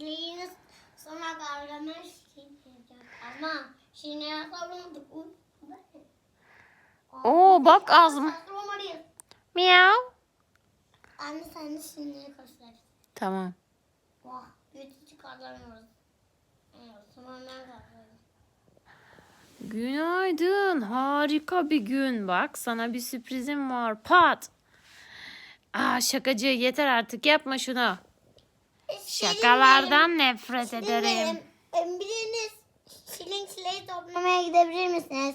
Şirin'in sonra Şirin yapacak. Ama Şirin'e yasalamadık. Oo, bak ağzıma. Miau. Anne sen de Şirin'e göster. Tamam. Vah, büyütü çıkartamıyoruz. Evet, sonra ben kalkarım. Günaydın. Harika bir gün. Bak sana bir sürprizim var. Pat. Aa şakacı yeter artık yapma şunu. Şakalardan nefret ederim. Biriniz Şirin çileği toplamaya gidebilir misiniz?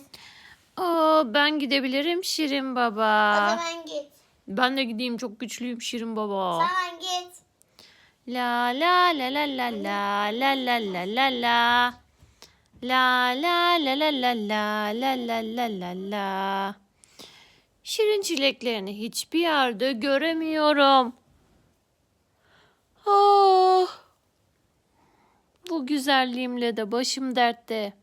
Oo ben gidebilirim Şirin O baba. zaman git. Ben de gideyim çok güçlüyüm Şirin baba. Sen git. La la la la la la la la la la la. La la la la la la la la la la la. Şirin çileklerini hiçbir yerde göremiyorum. Oh. Bu güzelliğimle de başım dertte.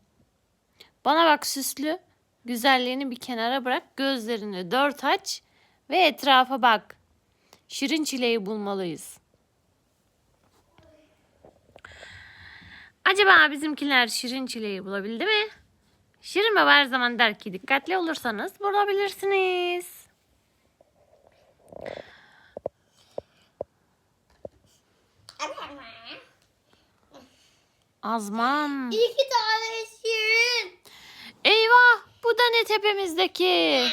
Bana bak süslü. Güzelliğini bir kenara bırak, gözlerini dört aç ve etrafa bak. Şirin çileği bulmalıyız. Acaba bizimkiler şirin çileği bulabildi mi? Şirin baba her zaman der ki dikkatli olursanız bulabilirsiniz. Azman. İki tane Şirin. Eyvah bu da ne tepemizdeki?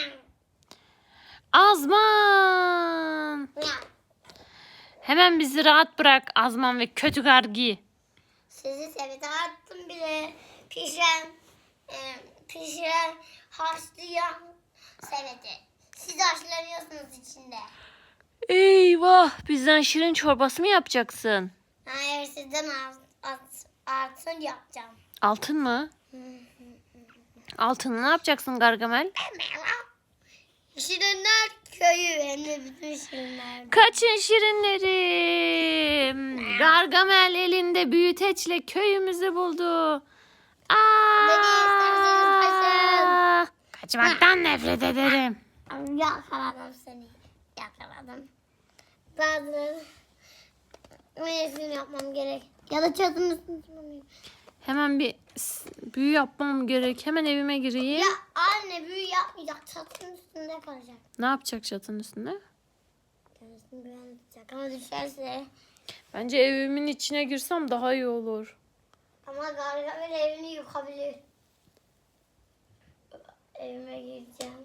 Azman. Hemen bizi rahat bırak Azman ve kötü gargi. Sizi sevete attım bile. Pişen, e, pişen, haşlayan sevete. Siz haşlanıyorsunuz içinde. Eyvah bizden şirin çorbası mı yapacaksın? Hayır sizden alt, alt, altın yapacağım. Altın mı? Altını ne yapacaksın Gargamel? Şirinler köyü de bütün şirinler. Kaçın şirinlerim. Gargamel elinde büyüteçle köyümüzü buldu. Aa! Kaçmaktan nefret ederim. Yakaladım seni. Yakaladım. Bazıları Neyesini yapmam gerek. Ya da çatının çıkmam Hemen bir büyü yapmam gerek. Hemen evime gireyim. Ya anne büyü yapmayacak. Çatının üstünde kalacak. Ne yapacak çatının üstünde? Kendisini tutacak ama düşerse. Bence evimin içine girsem daha iyi olur. Ama Gargamel evini yıkabilir. Evime gireceğim.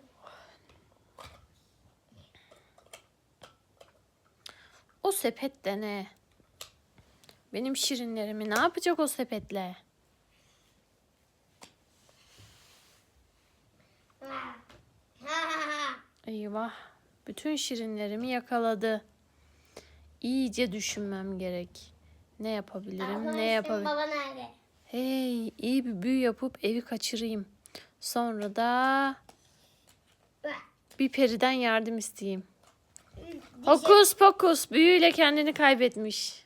O sepet de ne? Benim şirinlerimi ne yapacak o sepetle? Eyvah. Bütün şirinlerimi yakaladı. İyice düşünmem gerek. Ne yapabilirim? Ne yapabilirim? Baba nerede? Hey, iyi bir büyü yapıp evi kaçırayım. Sonra da bir periden yardım isteyeyim. Hokus pokus büyüyle kendini kaybetmiş.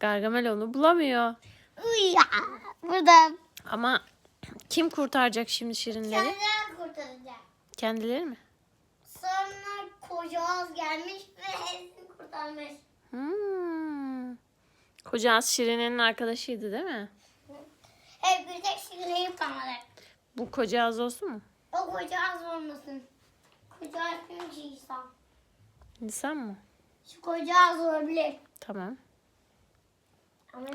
Gargamel onu bulamıyor. Uyya. Burada. Ama kim kurtaracak şimdi şirinleri? Kendiler kurtaracak. Kendileri mi? Sonra koca ağız gelmiş ve hepsini kurtarmış. Hmm. Koca Şirine'nin arkadaşıydı değil mi? Hep bir tek şirinliği kalmadı. Bu koca az olsun mu? O koca ağız olmasın. Koca ağız çünkü insan. İnsan mı? Şu koca ağız olabilir. Tamam. Ama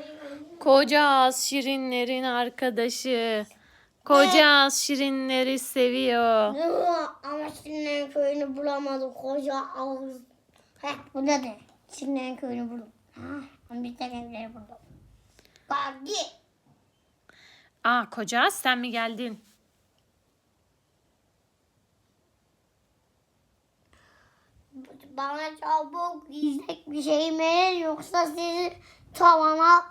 Koca Şirinlerin arkadaşı. Koca Şirinleri seviyor. ama Şirinlerin köyünü bulamadık. Koca ağız. Heh bu da de. Şirinlerin köyünü buldum. Ha, ama bir tek evleri buldum. Bak git. Aa koca sen mi geldin? Bana çabuk yiyecek bir şey verin yoksa sizi tavana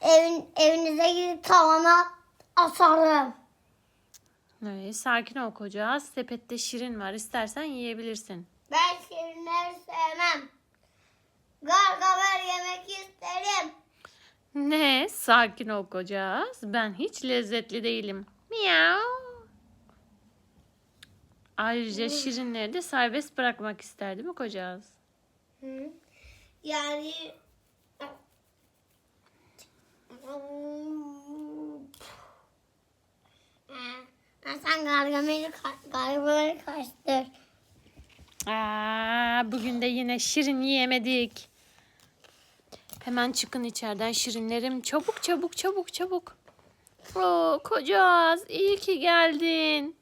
evin evinize gidip tavana asarım. Evet, sakin ol koca. Sepette şirin var. İstersen yiyebilirsin. Ben şirinleri sevmem. Gargamel yemek isterim. Ne? Sakin ol koca. Ben hiç lezzetli değilim. Miau. Ayrıca şirinleri de serbest bırakmak ister değil mi kocağız? Hı. Yani Ee, sen Gargamel'i Gargamel'i kaçtır. Aa, bugün de yine şirin yiyemedik. Hemen çıkın içeriden şirinlerim. Çabuk çabuk çabuk çabuk. Oo, kocaz iyi ki geldin.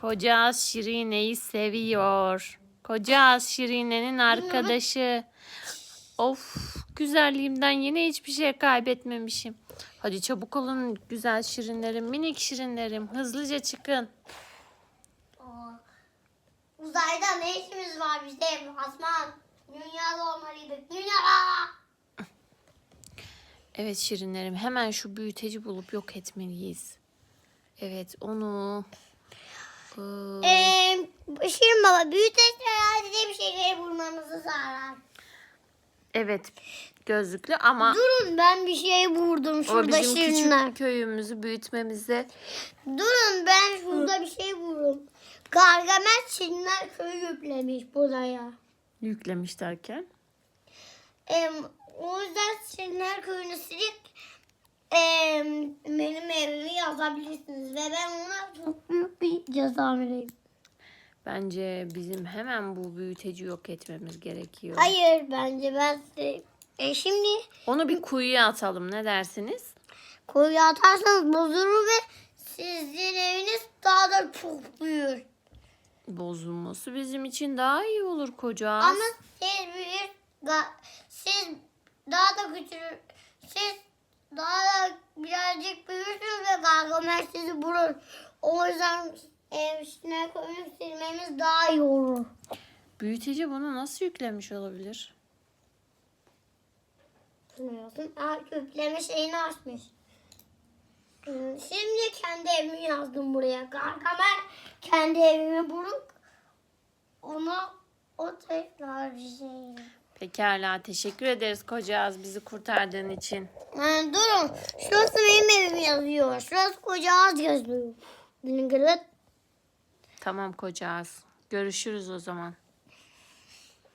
Kocaz Şirine'yi seviyor. Kocaz Şirine'nin arkadaşı. Of güzelliğimden yine hiçbir şey kaybetmemişim. Hadi çabuk olun güzel şirinlerim, minik şirinlerim. Hızlıca çıkın. Uzayda ne işimiz var bizim? Asman. Dünyada olmalıydık. Dünyada. Evet şirinlerim hemen şu büyüteci bulup yok etmeliyiz. Evet onu... Ee, Ee, Şirin baba büyüteçler herhalde bir şeyleri bulmamızı sağlar. evet gözlüklü ama Durun ben bir şey vurdum o şurada bizim şirinler. küçük köyümüzü büyütmemize Durun ben şurada bir şey vurdum. Gargamel şirinler köyü yüklemiş buraya. yüklemiş derken. Ee, o yüzden şirinler köyünü silip ee, yazabilirsiniz. Ve ben ona çok büyük bir ceza vereyim. Bence bizim hemen bu büyüteci yok etmemiz gerekiyor. Hayır bence ben size... E, şimdi Onu bir kuyuya atalım ne dersiniz? Kuyuya atarsanız bozulur ve sizin eviniz daha da çok büyür. Bozulması bizim için daha iyi olur kocaz. Ama siz büyür, ga- siz daha da küçülür, siz daha da birazcık büyürsünüz ve Gargamel sizi vurur. O yüzden ev içine koyup silmemiz daha iyi olur. Büyüteci bunu nasıl yüklemiş olabilir? Bilmiyorsun. Aa, yükleme şeyini açmış. Hmm, Şimdi kendi evimi yazdım buraya. Gargamel kendi evimi bulup ona o tekrar şey. Pekala teşekkür ederiz kocaz bizi kurtardığın için. Yani durun. Şurası benim evim yazıyor. Şurası koca ağaç yazıyor. Benim. Tamam kocaz. Görüşürüz o zaman.